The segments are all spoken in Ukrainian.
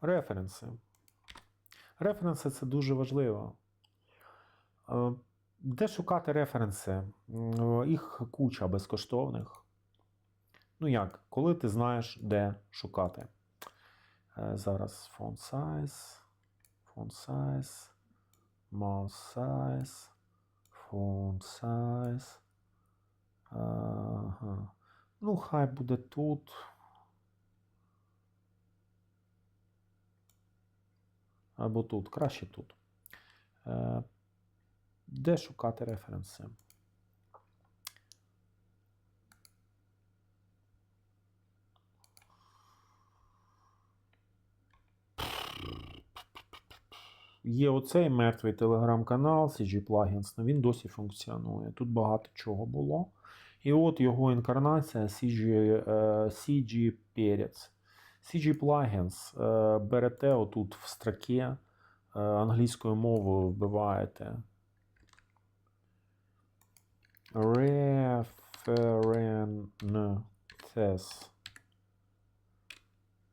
Референси. Референси це дуже важливо. Е, Де шукати референси? Їх куча безкоштовних. Ну як, коли ти знаєш, де шукати. Е, Зараз font size, font size, mouse size, font size. Ага. Ну, хай буде тут. Або тут, краще тут. Е, Де шукати референси? Є оцей мертвий телеграм-канал CG Plugins, але він досі функціонує. Тут багато чого було. І от його інкарнація CG, е, CG Перець. CG Plugins е, берете отут в строкі е, англійською мовою вбиваєте references.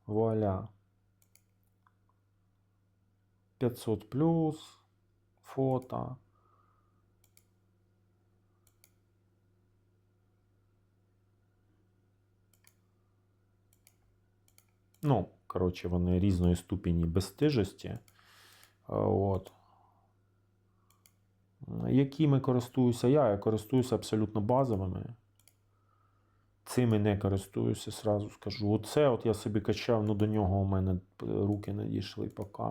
Вуаля. 500 плюс, фото. Ну, коротше, вони різної ступені безстижості. Е, От. Якими користуюся я? Я користуюся абсолютно базовими. Цими не користуюся, сразу скажу. Оце от я собі качав, ну до нього у мене руки не дійшли поки.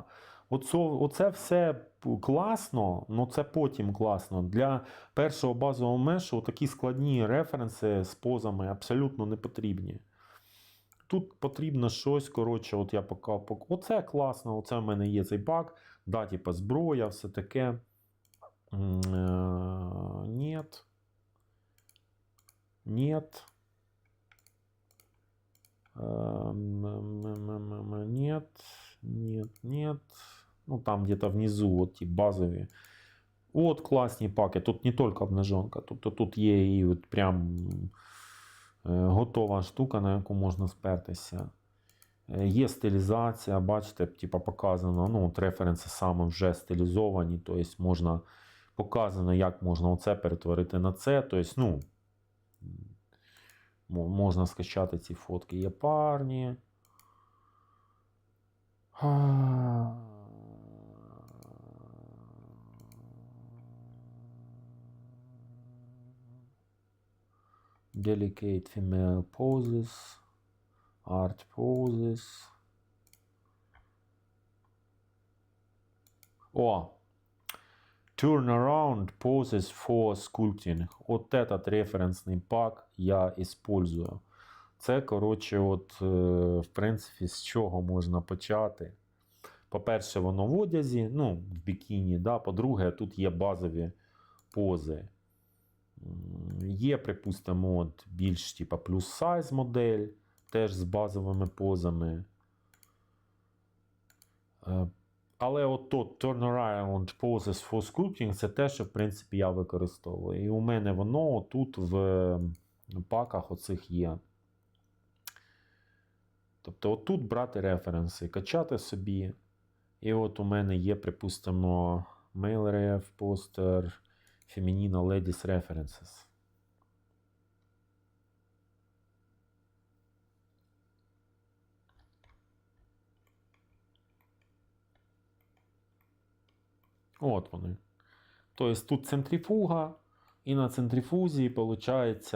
Оце, оце все класно, ну це потім класно. Для першого базового мешу такі складні референси з позами абсолютно не потрібні. Тут потрібно щось, коротше, от я поки, поки. Оце класно, оце в мене є цей баг. Да, типа зброя, все таке. М, е, Нет. Нет. Эм, м, м, м, м, Нет, нет, нет. Ну, там где-то внизу, вот ті базові. От класні паки. Тут не тільки обнаженка, тобто тут є і от прям е, готова штука, на яку можна спертися. Е, Є стилізація, бачите, типа показано, ну, от референси саме вже стилізовані, тобто можна показано, як можна оце перетворити на це. Тобто, ну, можна скачати ці фотки. Є парні. Delicate female poses, art poses. О! Turnaround poses for sculpting. От этот референсний пак я использую. Це, коротше, от, е, в принципі, з чого можна почати. По-перше, воно в одязі, ну, в бікіні. Да? По-друге, тут є базові пози. Є, припустимо, от більш типа, плюс сайз модель, теж з базовими позами. Е, Але от turnaround poses for sculpting це те, що в принципі я використовую. І у мене воно тут в е, паках оцих є. Тобто, отут брати референси, качати собі. І от у мене є, припустимо, MailRef, Poster, Feminina Ladies References. От вони. Тобто тут центрифуга, і на центрифузі виходить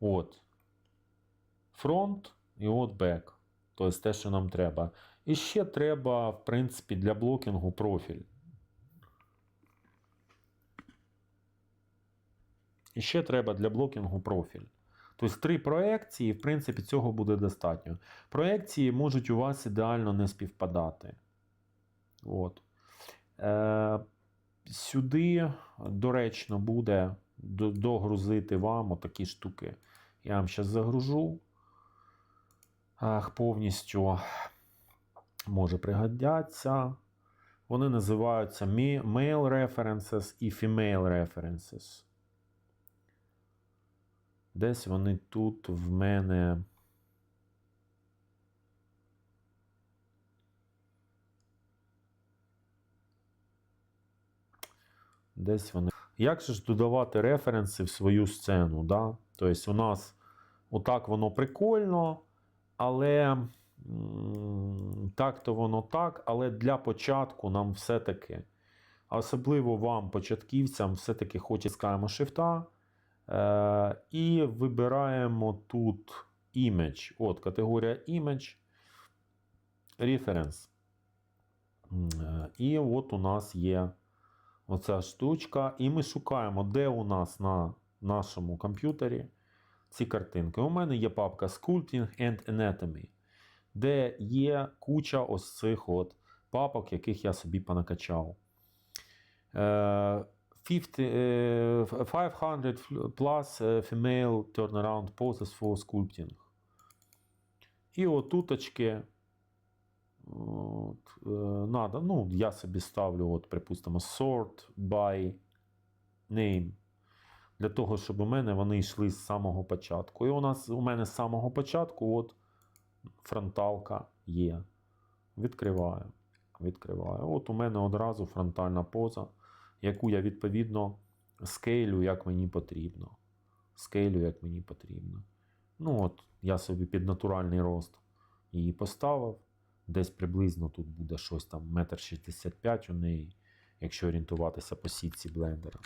от фронт і от бек. Тобто те, що нам треба. І ще треба, в принципі, для блокінгу профіль. І ще треба для блокінгу профіль. Тобто три проекції, в принципі, цього буде достатньо. Проекції можуть у вас ідеально не співпадати. От. Е, сюди доречно буде догрузити вам отакі штуки. Я вам зараз загружу. Ах, повністю може пригодяться. Вони називаються ma- male references і female references. Десь вони тут в мене. Десь вони. Як же ж додавати референси в свою сцену? Да? Тобто, у нас отак воно прикольно, але так то воно так, але для початку нам все-таки, особливо вам, початківцям, все-таки хочеться шифта. Е, і вибираємо тут image. От категорія image, reference. Е, І от у нас є оця штучка. І ми шукаємо, де у нас на нашому комп'ютері ці картинки. У мене є папка Sculpting and Anatomy, де є куча ось цих от папок, яких я собі понакачав. Е, 50, е, 500 plus е, female turnaround poses for sculpting. І отуточки От, е, надо, ну, я собі ставлю, от, припустимо, sort by name. Для того, щоб у мене вони йшли з самого початку. І у нас у мене з самого початку от фронталка є. Відкриваю. Відкриваю. От у мене одразу фронтальна поза, яку я відповідно скейлю, як мені потрібно. Скейлю, як мені потрібно. Ну, от, я собі під натуральний рост її поставив. Десь приблизно тут буде щось там 1,65 м у неї, якщо орієнтуватися по сітці блендера.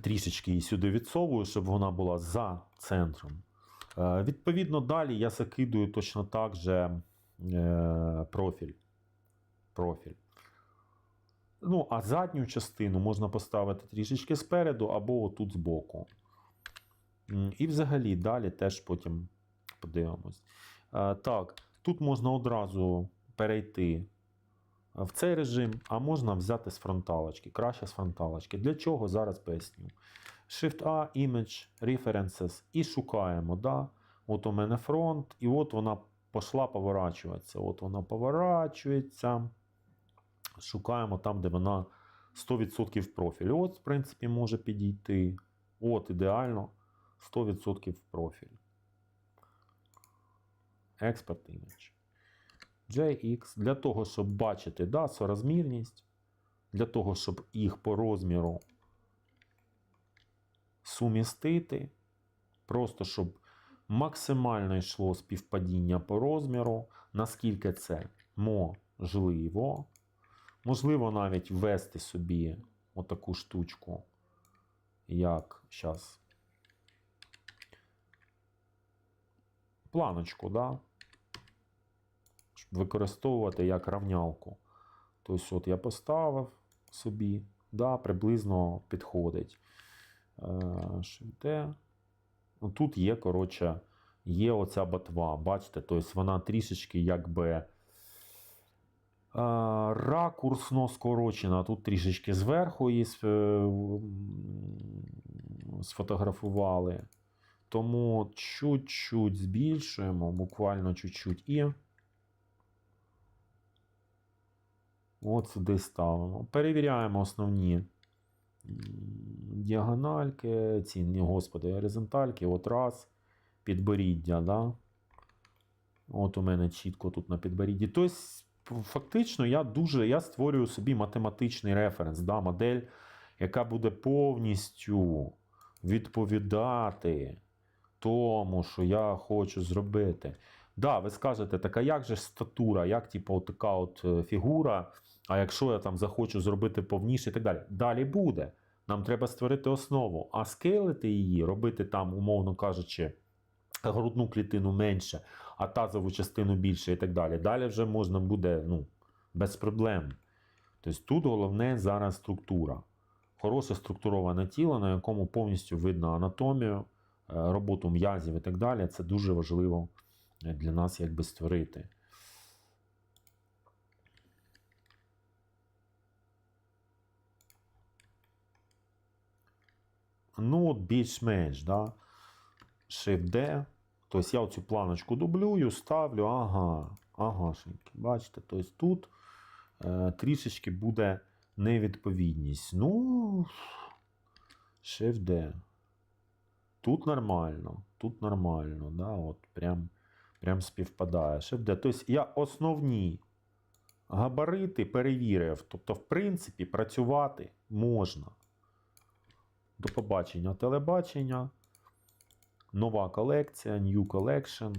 Трішечки її сюди відсовую, щоб вона була за центром. Е, Відповідно, далі я закидую точно так же е, профіль. профіль. Ну, а задню частину можна поставити трішечки спереду або отут збоку. І взагалі далі теж потім подивимось. Е, Так, тут можна одразу перейти в цей режим, а можна взяти з фронталочки. Краще з фронталочки. Для чого? Зараз поясню. Shift-A, Image, References і шукаємо. Да? От у мене фронт, і от вона пішла поворачуватися. От вона поворачується. Шукаємо там, де вона 100% профіль. От, в принципі, може підійти. От, ідеально. 100% профіль. Export Image. JX. Для того, щоб бачити да, сорозмірність. Для того, щоб їх по розміру сумістити. Просто щоб максимально йшло співпадіння по розміру. Наскільки це можливо. Можливо, навіть ввести собі отаку штучку, як зараз. Планочку, да? щоб використовувати як равнялку. Тобто, от я поставив собі, да, приблизно підходить. Е, Shift-D. Ну, Тут є, коротше, є оця ботва. Бачите, тобто вона трішечки якби ракурсно скорочена. Тут трішечки зверху її е, сфотографували. Тому чуть-чуть збільшуємо, буквально чуть-чуть і. От сюди ставимо. Перевіряємо основні діагональки, ці, господи, горизонтальки. От раз, підборіддя, да? От у мене чітко тут на підборідді. Тобто, фактично, я дуже я створюю собі математичний референс, да? модель, яка буде повністю відповідати тому, що я хочу зробити. Да, ви скажете, так а як же статура, як типу, така от е, фігура, а якщо я там захочу зробити повніше і так далі. Далі буде. Нам треба створити основу, а скейлити її, робити там, умовно кажучи, грудну клітину менше, а тазову частину більше і так далі. Далі вже можна буде ну, без проблем. Тобто тут головне зараз структура. Хороше структуроване тіло, на якому повністю видно анатомію, е, роботу м'язів і так далі. Це дуже важливо для нас якби створити. Ну, от більш-менш, да? Shift-D. Тобто я оцю планочку дублюю, ставлю, ага, агашеньки. Бачите, тобто тут е, трішечки буде невідповідність. Ну, Shift-D. Тут нормально, тут нормально, да, от прям, прям співпадає. Shift-D. Тобто я основні, Габарити перевірив. Тобто, в принципі, працювати можна. До побачення телебачення. Нова колекція, New Collection.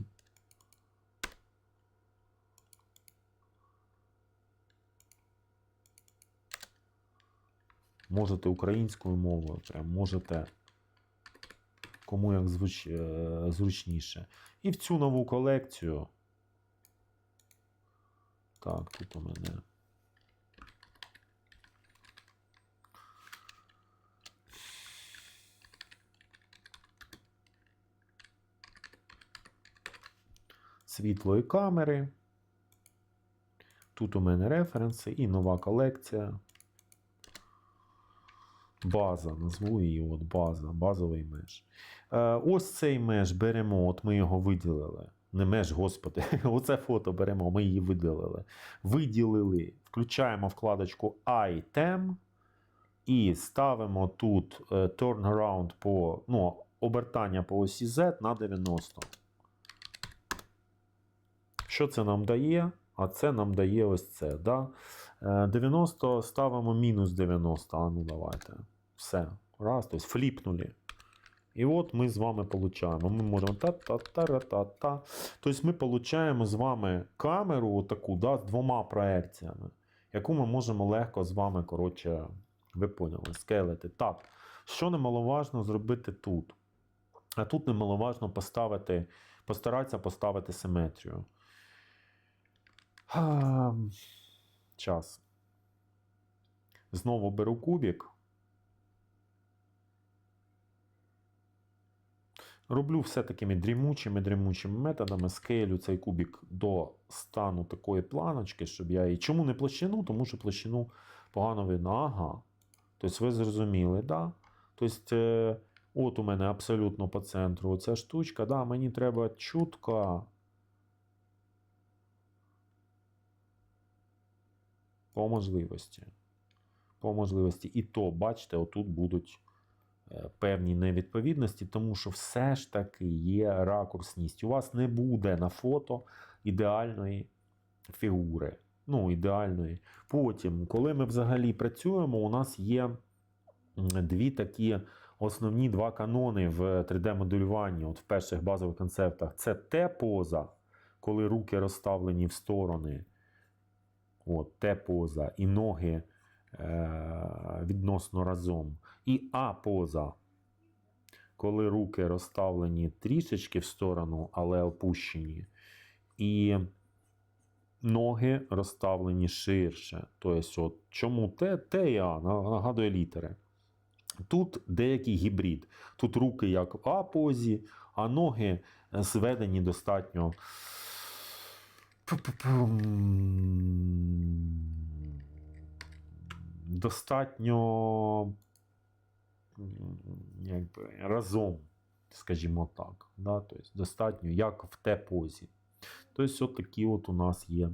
Можете українською мовою, прям можете кому як звуч, е, зручніше. І в цю нову колекцію. Так, тут у мене. Світлої камери. Тут у мене референси і нова колекція. База, назву її от база, базовий меж. Е, ось цей меж беремо, от ми його виділили. Не меж, господи, оце фото беремо, ми її виділили. Виділили, включаємо вкладочку Item і ставимо тут е, turnaround по ну, обертання по осі Z на 90. Що це нам дає? А це нам дає ось це. Да? Е, 90 ставимо мінус 90. А ну давайте. Все. Раз, тобто фліпнули. І от ми з вами получаємо. Ми можемо та-та-та-та-та. Тобто ми получаємо з вами камеру таку, да, з двома проекціями, яку ми можемо легко з вами, коротше, ви поняли, скелити. Так, що немаловажно зробити тут. А тут немаловажно поставити, постаратися поставити симетрію. А, Час. Знову беру кубік. Роблю все такими дрімучими дрімучими методами. Скейлю цей кубік до стану такої планочки, щоб я її. Чому не площину? Тому що площину погано видно. Ага. Тобто ви зрозуміли, да? Тобто, е, от у мене абсолютно по центру оця штучка. Да, Мені треба чутко. По можливості. По можливості. І то, бачите, отут будуть е, певні невідповідності, тому що все ж таки є ракурсність. У вас не буде на фото ідеальної фігури. Ну, ідеальної. Потім, коли ми взагалі працюємо, у нас є дві такі основні два канони в 3D-моделюванні, от в перших базових концептах. Це Т-поза, коли руки розставлені в сторони. От, Т-поза і ноги е, відносно разом. І А-поза, коли руки розставлені трішечки в сторону, але опущені. І ноги розставлені ширше. Тобто, от, чому Т, Т і А, нагадує літери. Тут деякий гібрид. Тут руки як в А-позі, а ноги зведені достатньо. Достатньо якби, разом, скажімо так. Да? Тобто, достатньо як в те позі. Тобто, от такі от у нас є